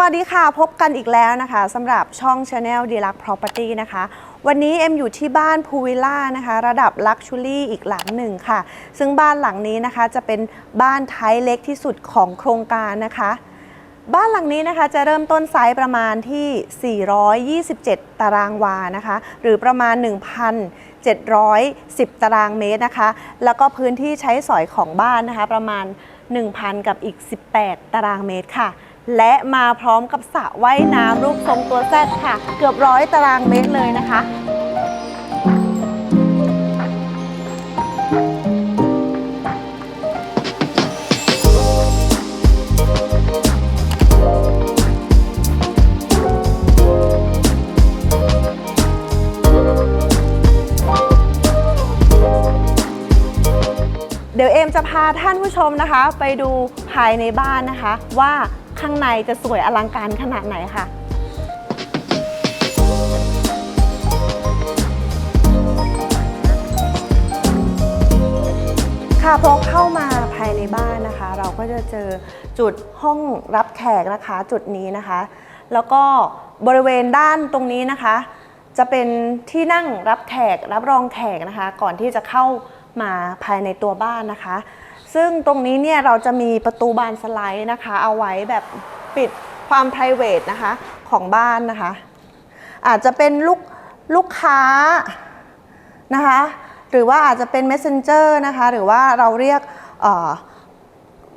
วัสดีค่ะ พบกันอีกแล้วนะคะสำหรับช่อง Channel d e l u x Property นะคะ วันนี้เอ็มอยู่ที่บ้านพูวิลล่านะคะ ระดับ Luxury อีกหลังหนึ่งค่ะ ซึ่งบ้านหลังนี้นะคะจะเป็นบ้านไทยเล็กที่สุดของโครงการนะคะ บ้านหลังนี้นะคะจะเริ่มต้นไซส์ประมาณที่ 427 ตารางวานะคะ หรือประมาณ 1,710 ตารางเมตรนะคะ แล้วก็พื้นที่ใช้สอยของบ้านนะคะ ประมาณ 1,000 กับอีก 18 ตารางเมตรค่ะ และมาพร้อมกับสระว่ายน้ำรูปทรงตัวแซดค่ะ เกือบร้อยตารางเมตรเลยนะคะ เดี๋ยวเอมจะพาท่านผู้ชมนะคะ ไปดูภายในบ้านนะคะว่า ข้างในจะสวยอลังการขนาดไหนค่ะค่ะพอเข้ามาภายในบ้านนะคะ เราก็จะเจอจุดห้องรับแขกนะคะ จุดนี้นะคะ แล้วก็บริเวณด้านตรงนี้นะคะ จะเป็นที่นั่งรับแขกรับรองแขกนะคะ ก่อนที่จะเข้ามาภายในตัวบ้านนะคะ ซึ่งตรงนี้เนี่ยเราจะมีประตูบานสไลด์นะคะ เอาไว้แบบปิดความ p r i v a t นะคะของบ้านนะคะ อาจจะเป็นลูกลูกค้านะคะ หรือว่าอาจจะเป็น messenger นะคะ หรือว่าเราเรียก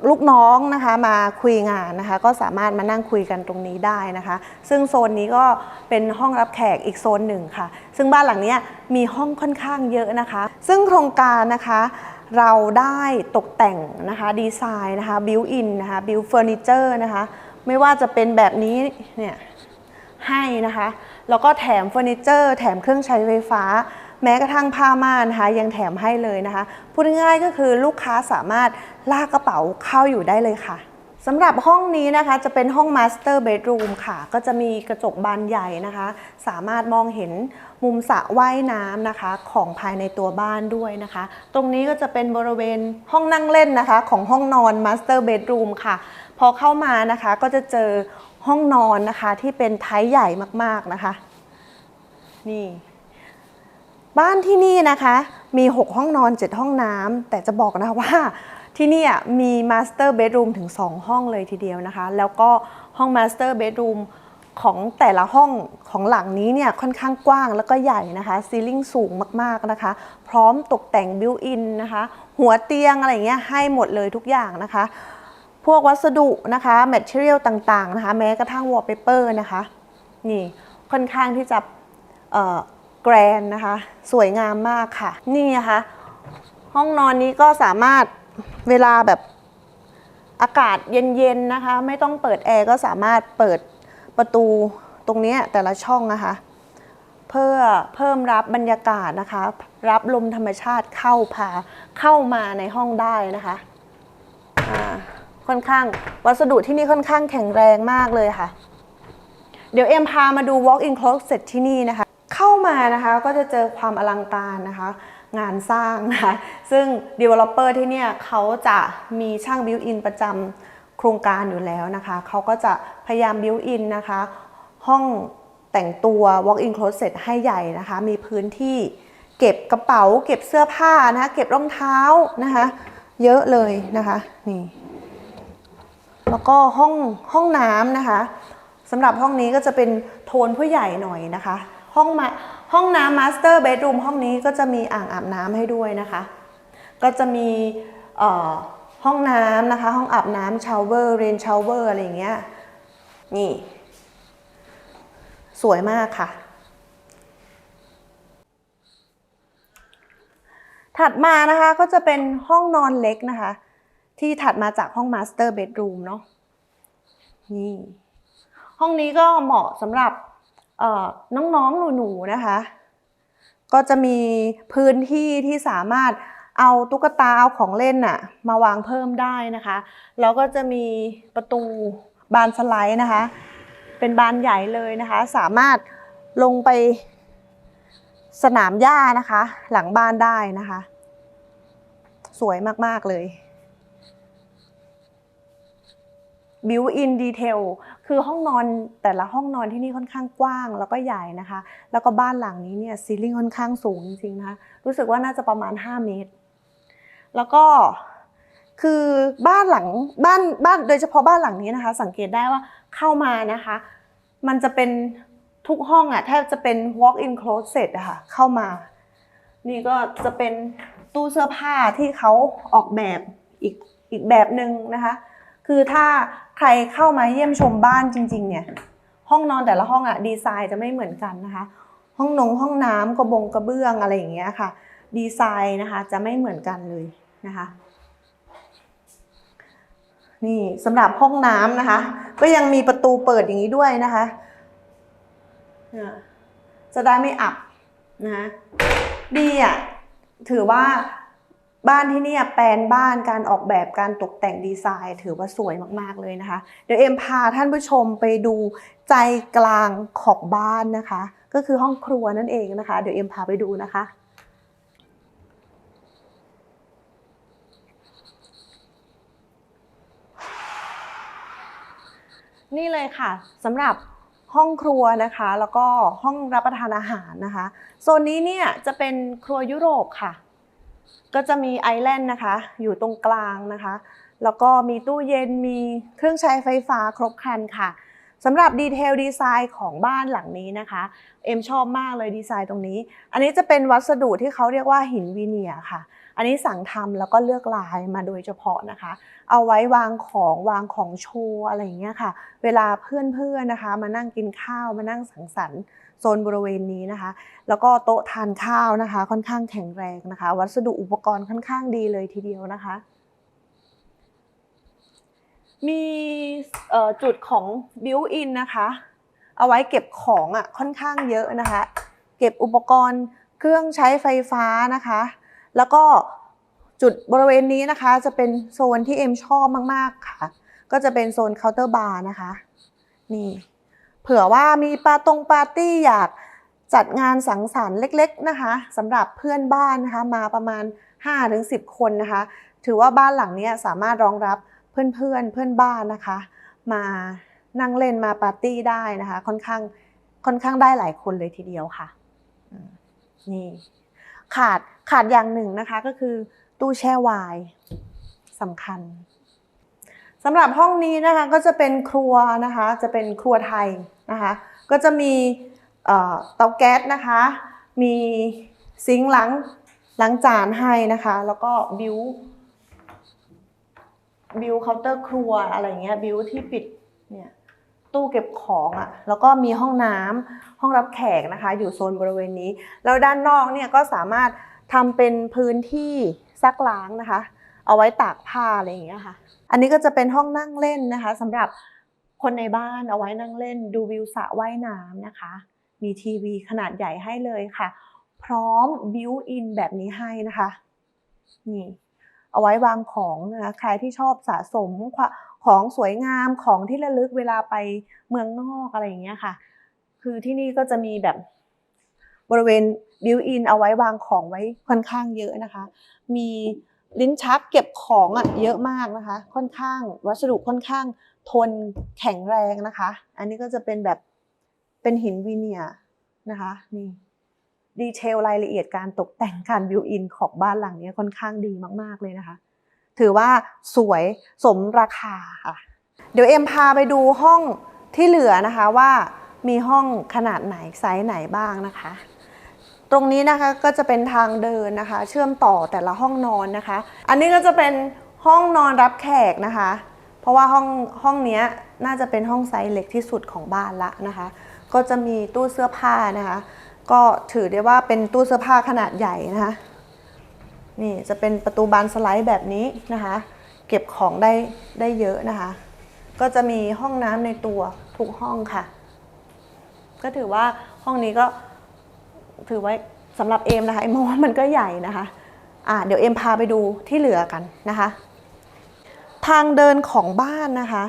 ลูกน้องนะคะมาคุยงานนะคะ ก็สามารถมานั่งคุยกันตรงนี้ได้นะคะ ซึ่งโซนนี้ก็เป็นห้องรับแขกอีกโซนหนึ่งค่ะ ซึ่งบ้านหลังนี้มีห้องค่อนข้างเยอะนะคะ ซึ่งโครงการนะคะ เราได้ตกแต่งนะคะดีไซน์นะคะบิวอินนะคะบิวเฟอร์นิเจอร์นะคะไม่ว่าจะเป็นแบบนี้เนี่ยให้นะคะ แล้วก็แถมเฟอร์นิเจอร์แถมเครื่องใช้ไฟฟ้า แม้กระทั่งผ้าม่านนะคะ ยังแถมให้เลยนะคะ พูดง่ายๆก็คือลูกค้าสามารถลากกระเป๋าเข้าอยู่ได้เลยค่ะ สำหรับห้องนี้นะคะจะเป็นห้องมาสเตอร์เบดรูมค่ะ ก็จะมีกระจกบานใหญ่นะคะ สามารถมองเห็นมุมสระว่ายน้ำนะคะของภายในตัวบ้านด้วยนะคะ ตรงนี้ก็จะเป็นบริเวณห้องนั่งเล่นนะคะ ของห้องนอนมาสเตอร์เบดรูมค่ะ พอเข้ามานะคะก็จะเจอห้องนอนนะคะที่เป็นไทยใหญ่มากๆนะคะ นี่ บ้านที่นี่นะคะมี 6 ห้องนอน 7 ห้องน้ำแต่จะบอกนะคะว่า ที่นี่มีมาสเตอร์เบดรูมถึง 2 ห้องเลยทีเดียวนะคะ แล้วก็ห้องมาสเตอร์เบดรูมของแต่ละห้องของหลังนี้เนี่ยค่อนข้างกว้างแล้วก็ใหญ่นะคะซีลิ่งสูงมากๆนะคะ พร้อมตกแต่งบิวอินนะคะ หัวเตียงอะไรเงี้ยให้หมดเลยทุกอย่างนะคะ พวกวัสดุนะคะแมทเทียลต่างๆนะคะ แม้กระทั่งวอลเปเปอร์นะคะ นี่ค่อนข้างที่จะแกรนนะคะ สวยงามมากค่ะ นี่นะคะ ห้องนอนนี้ก็สามารถ เวลาแบบอากาศเย็นๆนะคะ ไม่ต้องเปิดแอร์ก็สามารถเปิดประตูตรงนี้แต่ละช่องนะคะ เพื่อเพิ่มรับบรรยากาศนะคะ รับลมธรรมชาติเข้าพาเข้ามาในห้องได้นะคะค่อนข้างวัสดุที่นี่ค่อนข้างแข็งแรงมากเลยค่ะ เดี๋ยวเอ็มพามาดู walk-in closet ที่นี่นะคะ เข้ามานะคะก็จะเจอความอลังการนะคะ งานสร้างนะคะซึ่ง developer ที่เนี่ยเขาจะมีช่าง built in ประจำโครงการอยู่แล้วนะคะเขาก็จะพยายาม built in นะคะ ห้องแต่งตัว walk-in closet ให้ใหญ่นะคะ มีพื้นที่เก็บกระเป๋า เก็บเสื้อผ้านะคะ เก็บรองเท้านะคะ เยอะเลยนะคะนี่แล้วก็ห้องห้องน้ำนะคะสำหรับห้องนี้ก็จะเป็นโทนผู้ใหญ่หน่อยนะคะ ห้องมาห้องน้ำมาสเตอร์เบดรูมห้องนี้ก็จะมีอ่างอาบน้ำให้ด้วยนะคะ ก็จะมีห้องน้ำนะคะ ห้องอาบน้ำชาวเวอร์เรนชาวเวอร์อะไรอย่างเงี้ยนี่ สวยมากค่ะ ถัดมานะคะก็จะเป็นห้องนอนเล็กนะคะ ที่ถัดมาจากห้องมาสเตอร์เบดรูมเนาะนี่ห้องนี้ก็เหมาะสำหรับ น้องๆ หนูๆ นะคะ ก็จะมีพื้นที่ที่สามารถเอาตุ๊กตาเอาของเล่นน่ะมาวางเพิ่มได้นะคะ แล้วก็จะมีประตูบานสไลด์นะคะ เป็นบานใหญ่เลยนะคะ สามารถลงไปสนามหญ้านะคะ หลังบ้านได้นะคะ สวยมาก ๆ เลยบิวอินดีเทล คือห้องนอนแต่ละห้องนอนที่นี่ค่อนข้างกว้างแล้วก็ใหญ่นะคะ แล้วก็บ้านหลังนี้เนี่ยซีลิ่งค่อนข้างสูงจริงๆนะคะรู้สึกว่าน่าจะประมาณ 5 เมตร แล้วก็คือบ้านหลังบ้านบ้านโดยเฉพาะบ้านหลังนี้นะคะ สังเกตได้ว่าเข้ามานะคะ มันจะเป็นทุกห้องอะแทบจะเป็น walk in closet อะค่ะเข้ามา นี่ก็จะเป็นตู้เสื้อผ้าที่เขาออกแบบอีกอีกแบบหนึ่งนะคะ คือถ้าใครเข้ามาเยี่ยมชมบ้านจริง ๆ เนี่ย ห้องนอนแต่ละห้องอะดีไซน์จะไม่เหมือนกันนะคะ ห้องนงห้องน้ำกระบงกระเบื้องอะไรอย่างเงี้ยค่ะ ดีไซน์นะคะจะไม่เหมือนกันเลยนะคะนี่สำหรับห้องน้ำนะคะ ก็ยังมีประตูเปิดอย่างนี้ด้วยนะคะ จะได้ไม่อับนะคะดีอะถือว่า บ้านที่นี่แปลนบ้านการออกแบบการตกแต่งดีไซน์ ถือว่าสวยมากๆเลยนะคะ เดี๋ยวเอ็มพาท่านผู้ชมไปดูใจกลางของบ้านนะคะ ก็คือห้องครัวนั่นเองนะคะ เดี๋ยวเอ็มพาไปดูนะคะนี่เลยค่ะสำหรับห้องครัวนะคะ แล้วก็ห้องรับประทานอาหารนะคะโซนนี้เนี่ยจะเป็นครัวยุโรปค่ะ ก็จะมีไอแลนด์นะคะ อยู่ตรงกลางนะคะ แล้วก็มีตู้เย็นมีเครื่องใช้ไฟฟ้าครบครันค่ะสำหรับดีเทลดีไซน์ของบ้านหลังนี้นะคะ เอ็มชอบมากเลยดีไซน์ตรงนี้ อันนี้จะเป็นวัสดุที่เขาเรียกว่าหินวีเนียค่ะ อันนี้สั่งทำแล้วก็เลือกลายมาโดยเฉพาะนะคะ เอาไว้วางของวางของโชว์อะไรอย่างเงี้ยค่ะ เวลาเพื่อนๆนะคะ มานั่งกินข้าวมานั่งสังสรรค์ โซนบริเวณนี้นะคะ แล้วก็โต๊ะทานข้าวนะคะ ค่อนข้างแข็งแรงนะคะ วัสดุอุปกรณ์ค่อนข้างดีเลยทีเดียวนะคะ มีจุดของบิวอินนะคะ เอาไว้เก็บของอะค่อนข้างเยอะนะคะ เก็บอุปกรณ์เครื่องใช้ไฟฟ้านะคะ แล้วก็จุดบริเวณนี้นะคะจะเป็นโซนที่เอ็มชอบมาก ๆ ค่ะ ก็จะเป็นโซนเคาน์เตอร์บาร์นะคะ นี่ เผื่อว่ามีปาตรงปาร์ตี้อยากจัดงานสังสรรค์เล็ก ๆนะคะสำหรับเพื่อนบ้านนะคะมาประมาณ 5-10 คนนะคะ ถือว่าบ้านหลังนี้สามารถรองรับเพื่อนๆเพื่อนบ้านนะคะ มานั่งเล่นมาปาร์ตี้ได้นะคะ ค่อนข้างค่อนข้างได้หลายคนเลยทีเดียวค่ะนี่ขาดขาดอย่างหนึ่งนะคะก็คือตู้แช่ไวน์สำคัญ สำหรับห้องนี้นะคะก็จะเป็นครัวนะคะจะเป็นครัวไทยนะคะก็จะมีเตาแก๊สนะคะ มีซิงค์ล้างล้างจานให้นะคะ แล้วก็บิวบิวเคาน์เตอร์ครัวอะไรเงี้ยบิวที่ปิดเนี่ยตู้เก็บของอะ่ะแล้วก็มีห้องน้ำห้องรับแขกนะคะ อยู่โซนบริเวณนี้ แล้วด้านนอกเนี่ยก็สามารถทำเป็นพื้นที่ซักล้างนะคะ เอาไว้ตากผ้าอะไรอย่างเงี้ยค่ะ อันนี้ก็จะเป็นห้องนั่งเล่นนะคะสำหรับคนในบ้านเอาไว้นั่งเล่น ดูวิวสระว่ายน้ำนะคะ มีทีวีขนาดใหญ่ให้เลยค่ะ พร้อมบิวอินแบบนี้ให้นะคะนี่เอาไว้วางของนะคะใครที่ชอบสะสมของสวยงามของที่ระลึกเวลาไปเมืองนอกอะไรอย่างเงี้ยค่ะ คือที่นี่ก็จะมีแบบบริเวณบิวอินเอาไว้วางของไว้ค่อนข้างเยอะนะคะ มี ลิ้นชักเก็บของอะเยอะมากนะคะ ค่อนข้างวัสดุค่อนข้างทนแข็งแรงนะคะ อันนี้ก็จะเป็นแบบเป็นหินวีเนียนะคะนี่ดีเทลรายละเอียดการตกแต่งการบิวอินของบ้านหลังนี้ค่อนข้างดีมาก ๆ เลยนะคะ ถือว่าสวยสมราคาค่ะ เดี๋ยวเอ็มพาไปดูห้องที่เหลือนะคะว่ามีห้องขนาดไหนไซส์ไหนบ้างนะคะ ตรงนี้นะคะก็จะเป็นทางเดินนะคะ เชื่อมต่อแต่ละห้องนอนนะคะ อันนี้ก็จะเป็นห้องนอนรับแขกนะคะ เพราะว่าห้องห้องนี้น่าจะเป็นห้องไซส์เล็กที่สุดของบ้านละนะคะ ก็จะมีตู้เสื้อผ้านะคะ ก็ถือได้ว่าเป็นตู้เสื้อผ้าขนาดใหญ่นะคะนี่จะเป็นประตูบานสไลด์แบบนี้นะคะ เก็บของได้ได้เยอะนะคะ ก็จะมีห้องน้ำในตัวทุกห้องค่ะ ก็ถือว่าห้องนี้ก็ ถือไว้สำหรับเอมนะคะเอมมองว่ามันก็ใหญ่นะคะอ่าเดี๋ยวเอมพาไปดูที่เหลือกันนะคะ ทางเดินของบ้านนะคะ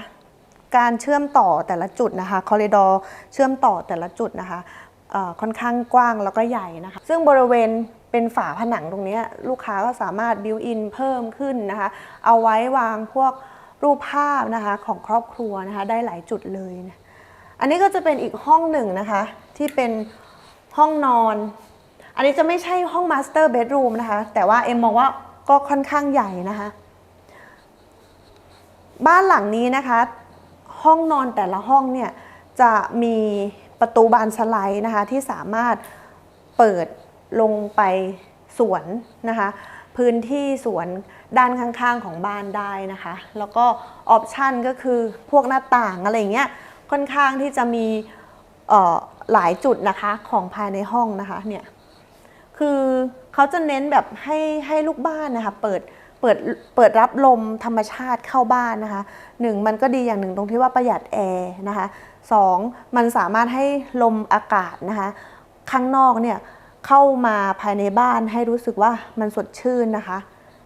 การเชื่อมต่อแต่ละจุดนะคะคอริดอร์เชื่อมต่อแต่ละจุดนะคะค่อนข้างกว้างแล้วก็ใหญ่นะคะ ซึ่งบริเวณเป็นฝาผนังตรงนี้ลูกค้าก็สามารถบิวอินเพิ่มขึ้นนะคะ เอาไว้วางพวกรูปภาพนะคะของครอบครัวนะคะได้หลายจุดเลยนะอันนี้ก็จะเป็นอีกห้องหนึ่งนะคะที่เป็น ห้องนอน อันนี้จะไม่ใช่ห้องมาสเตอร์เบดรูมนะคะ แต่ว่าเอ็มมองว่าก็ค่อนข้างใหญ่นะคะ บ้านหลังนี้นะคะ ห้องนอนแต่ละห้องเนี่ย จะมีประตูบานสไลด์นะคะ ที่สามารถเปิดลงไปสวนนะคะ พื้นที่สวนด้านข้างๆของบ้านได้นะคะ แล้วก็ออปชันก็คือพวกหน้าต่างอะไรเงี้ยค่อนข้างที่จะมี หลายจุดนะคะของภายในห้องนะคะเนี่ยคือเขาจะเน้นแบบให้ให้ลูกบ้านนะคะเปิดเปิดเปิดรับลมธรรมชาติเข้าบ้านนะคะหนึ่งมันก็ดีอย่างหนึ่งตรงที่ว่าประหยัดแอร์นะคะสองมันสามารถให้ลมอากาศนะคะข้างนอกเนี่ยเข้ามาภายในบ้านให้รู้สึกว่ามันสดชื่นนะคะ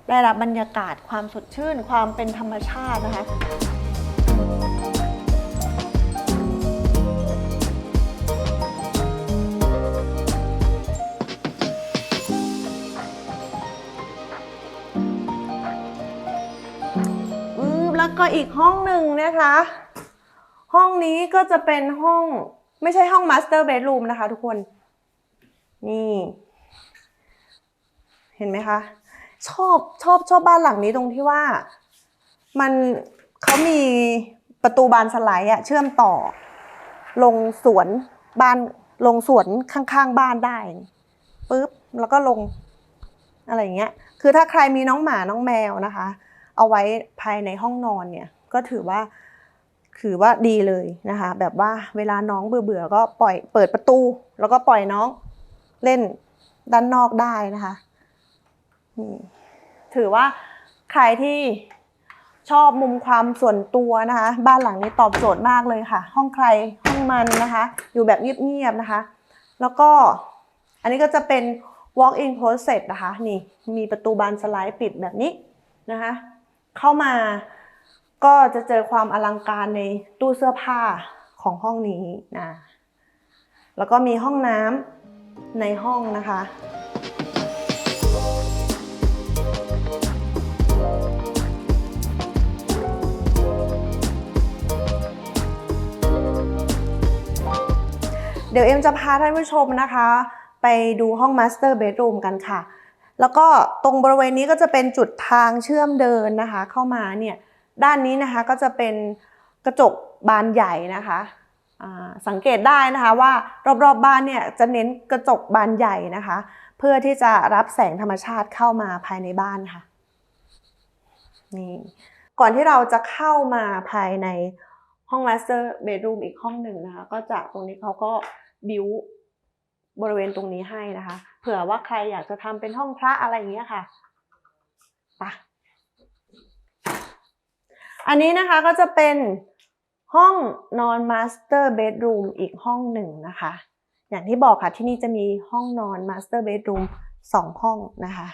ได้รับบรรยากาศความสดชื่น ความเป็นธรรมชาตินะคะ ก็อีกห้องหนึ่งนะคะ ห้องนี้ก็จะเป็นห้องไม่ใช่ห้องมาสเตอร์เบดรูมนะคะทุกคน นี่ เห็นไหมคะ ชอบชอบชอบบ้านหลังนี้ตรงที่ว่า มันเขามีประตูบานสไลด์อะเชื่อมต่อ ลงสวนบ้านลงสวนข้างๆบ้านได้ปุ๊บแล้วก็ลงอะไรอย่างเงี้ย คือถ้าใครมีน้องหมาน้องแมวนะคะ เอาไว้ภายในห้องนอนเนี่ยก็ถือว่าถือว่าดีเลยนะคะ แบบว่าเวลาน้องเบื่อๆก็ปล่อยเปิดประตู แล้วก็ปล่อยน้องเล่นด้านนอกได้นะคะนี่ถือว่าใครที่ชอบมุมความส่วนตัวนะคะ บ้านหลังนี้ตอบโจทย์มากเลยค่ะ ห้องใครห้องมันนะคะ อยู่แบบเงียบๆนะคะ แล้วก็อันนี้ก็จะเป็น walk in closet นะคะ นี่มีประตูบานสไลด์ปิดแบบนี้นะคะ เข้ามาก็จะเจอความอลังการในตู้เสื้อผ้าของห้องนี้นะแล้วก็มีห้องน้ำในห้องนะคะเดี๋ยวเอ็มจะพาท่านผู้ชมนะคะ ไปดูห้อง Master Bedroom กันค่ะ แล้วก็ตรงบริเวณนี้ก็จะเป็นจุดทางเชื่อมเดินนะคะ เข้ามาเนี่ยด้านนี้นะคะก็จะเป็นกระจกบานใหญ่นะคะสังเกตได้นะคะว่ารอบๆบบ้านเนี่ยจะเน้นกระจกบานใหญ่นะคะ เพื่อที่จะรับแสงธรรมชาติเข้ามาภายในบ้านค่ะนี่ก่อนที่เราจะเข้ามาภายในห้อง Master Bedroom อีกห้องหนึ่งนะคะ ก็จะตรงนี้เขาก็บิว บริเวณตรงนี้ให้นะคะ เผื่อว่าใครอยากจะทำเป็นห้องพระอะไรอย่างเงี้ยค่ะไปะอันนี้นะคะก็จะเป็นห้องนอนมาสเตอร์เบดรูมอีกห้องหนึ่งนะคะ อย่างที่บอกค่ะที่นี่จะมีห้องนอนมาสเตอร์เบดรูมสองห้องนะคะ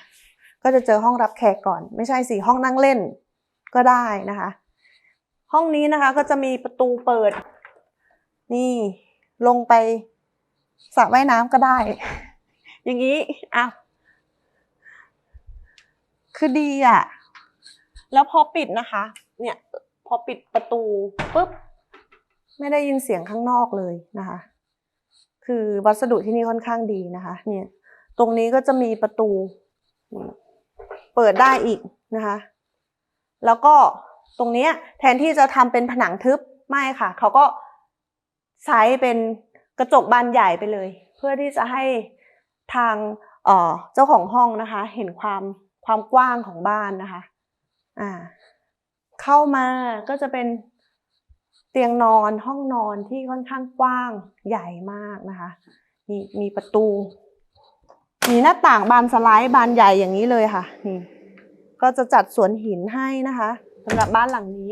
ก็จะเจอห้องรับแขกก่อน ไม่ใช่สี่ห้องนั่งเล่นก็ได้นะคะ ห้องนี้นะคะก็จะมีประตูเปิด นี่ลงไป สระว่ายน้ำก็ได้ อย่างนี้อ้าวคือดีอะ แล้วพอปิดนะคะ เนี่ย พอปิดประตูปุ๊บ ไม่ได้ยินเสียงข้างนอกเลยนะคะ คือวัสดุที่นี่ค่อนข้างดีนะคะ เนี่ย ตรงนี้ก็จะมีประตู เปิดได้อีกนะคะ แล้วก็ตรงนี้แทนที่จะทำเป็นผนังทึบไม่ค่ะ เขาก็ใช้เป็น กระจกบานใหญ่ไปเลย เพื่อที่จะให้ทางเจ้าของห้องนะคะ เห็นความความกว้างของบ้านนะคะอ่าเข้ามาก็จะเป็นเตียงนอนห้องนอนที่ค่อนข้างกว้างใหญ่มากนะคะ มีมีประตู มีหน้าต่างบานสไลด์บานใหญ่อย่างนี้เลยค่ะนี่ก็จะจัดสวนหินให้นะคะสำหรับบ้านหลังนี้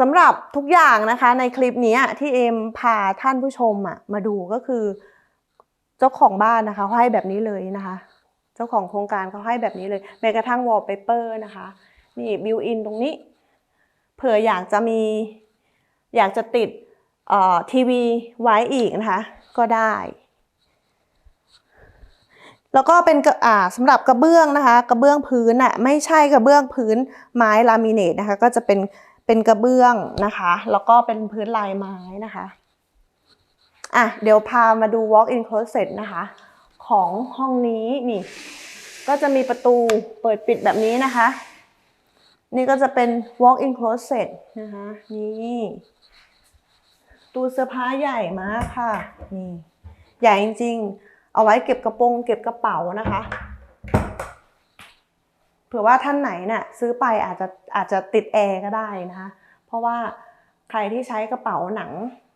สำหรับทุกอย่างนะคะในคลิปนี้ที่เอมพาท่านผู้ชมอะมาดูก็คือ เจ้าของบ้านนะคะเขาให้แบบนี้เลยนะคะ เจ้าของโครงการเขาให้แบบนี้เลยแม้กระทั่งวอลเปเปอร์นะคะนี่บิวอินตรงนี้เผื่ออยากจะมีอยากจะติดเอ่อทีวีไว้อีกนะคะ ก็ได้ แล้วก็เป็นกระสำหรับกระเบื้องนะคะ กระเบื้องพื้นอะไม่ใช่กระเบื้องพื้นไม้ลามิเนตนะคะ ก็จะเป็น เป็นกระเบื้องนะคะ แล้วก็เป็นพื้นลายไม้นะคะอะเดี๋ยวพามาดู walk in closet นะคะ ของห้องนี้นี่ ก็จะมีประตูเปิดปิดแบบนี้นะคะ นี่ก็จะเป็น walk in closet นะคะนี่ตู้เสื้อผ้าใหญ่มากค่ะนี่ใหญ่จริงๆ เอาไว้เก็บกระโปรงเก็บกระเป๋านะคะ ผื่อว่าท่านไหนน่ะซื้อไปอาจจะอาจจะติดแอร์ก็ได้นะคะเพราะว่าใครที่ใช้กระเป๋าหนัง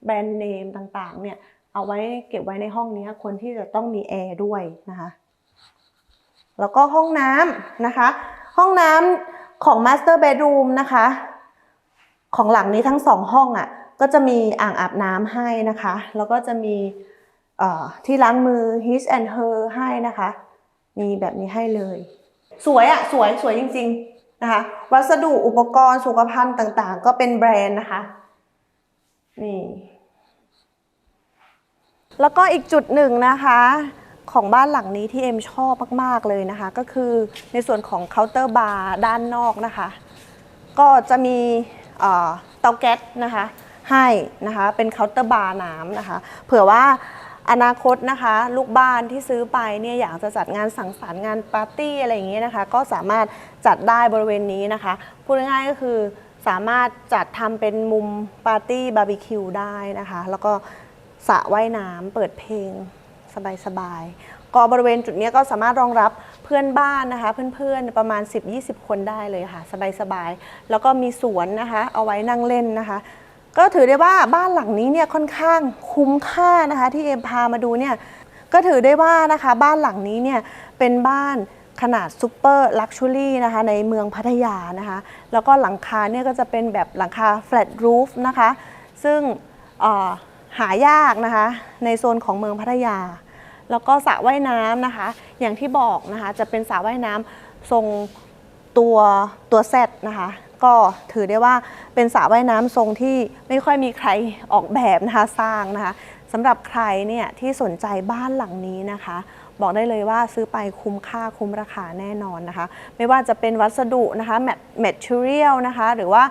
แบรนด์เนมต่างๆเนี่ยเอาไว้เก็บไว้ในห้องนี้ควรที่จะต้องมีแอร์ด้วยนะคะแล้วก็ห้องน้ำนะคะ ห้องน้ำของ Master Bedroom นะคะ ของหลังนี้ทั้งสองห้องอะ่ะก็จะมีอ่างอาบน้ำให้นะคะ แล้วก็จะมีที่ล้างมือ His and Her ให้นะคะ มีแบบนี้ให้เลย สวยอะ่ะสวยสวยจริง ๆนะคะ วัสดุอุปกรณ์สุขภัณฑ์ต่างๆ ก็เป็นแบรนด์นะคะ นี่แล้วก็อีกจุดหนึ่งนะคะของบ้านหลังนี้ที่เอ็มชอบมากๆเลยนะคะ ก็คือในส่วนของเคาน์เตอร์บาร์ด้านนอกนะคะ ก็จะมีเตาแก๊สนะคะให้นะคะเป็นเคาน์เตอร์บาร์น้ำนะคะ เผื่อว่า อนาคตนะคะ ลูกบ้านที่ซื้อไปเนี่ยอยากจะจัดงานสังสรรค์งานปาร์ตี้อะไรอย่างเงี้ยนะคะ ก็สามารถจัดได้บริเวณนี้นะคะพูดง่ายๆก็คือสามารถจัดทำเป็นมุมปาร์ตี้บาร์บีคิวได้นะคะ แล้วก็สระว่ายน้ำเปิดเพลงสบายๆก็บริเวณจุดนี้ก็สามารถรองรับเพื่อนบ้านนะคะ เพื่อนๆประมาณ 10-20 คนได้เลยค่ะ สบายๆแล้วก็มีสวนนะคะ เอาไว้นั่งเล่นนะคะ ก็ถือได้ว่าบ้านหลังนี้เนี่ยค่อนข้างคุ้มค่านะคะ ที่เอ็มพามาดูเนี่ยก็ถือได้ว่านะคะบ้านหลังนี้เนี่ยเป็นบ้านขนาดซูเปอร์ลักชัวรี่นะคะในเมืองพัทยานะคะ แล้วก็หลังคาเนี่ยก็จะเป็นแบบหลังคา flat roof นะคะ ซึ่งหายากนะคะในโซนของเมืองพัทยา แล้วก็สระว่ายน้ำนะคะ อย่างที่บอกนะคะจะเป็นสระว่ายน้ำทรงตัวตัวเซตนะคะ ก็ถือได้ว่าเป็นสระว่ายน้ำทรงที่ไม่ค่อยมีใครออกแบบนะคะสร้างนะคะสำหรับใครเนี่ยที่สนใจบ้านหลังนี้นะคะ บอกได้เลยว่าซื้อไปคุ้มค่าคุ้มราคาแน่นอนนะคะ ไม่ว่าจะเป็นวัสดุนะคะแมทเทอเรียลนะคะ หรือว่า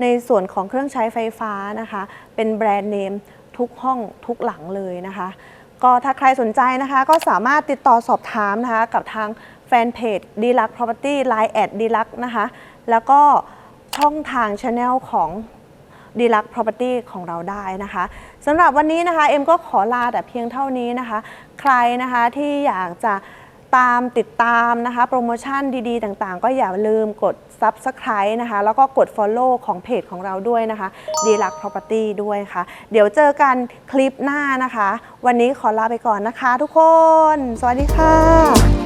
ในส่วนของเครื่องใช้ไฟฟ้านะคะ เป็นแบรนด์เนมทุกห้องทุกหลังเลยนะคะ ก็ถ้าใครสนใจนะคะ ก็สามารถติดต่อสอบถามนะคะ กับทางแฟนเพจ d l u x Property Line แอด d l u x นะคะ แล้วก็ ช่องทางช anel ของ d l u x Property ของเราได้นะคะสำหรับวันนี้นะคะเอ็มก็ขอลาแต่เพียงเท่านี้นะคะ ใครนะคะที่อยากจะตามติดตามนะคะ โปรโมชั่นดีๆ ต่างๆ ก็อย่าลืมกด Subscribe นะคะ แล้วก็กด Follow ของเพจของเราด้วยนะคะ d l u x Property ด้วยค่ะ เดี๋ยวเจอกันคลิปหน้านะคะ วันนี้ขอลาไปก่อนนะคะทุกคน สวัสดีค่ะ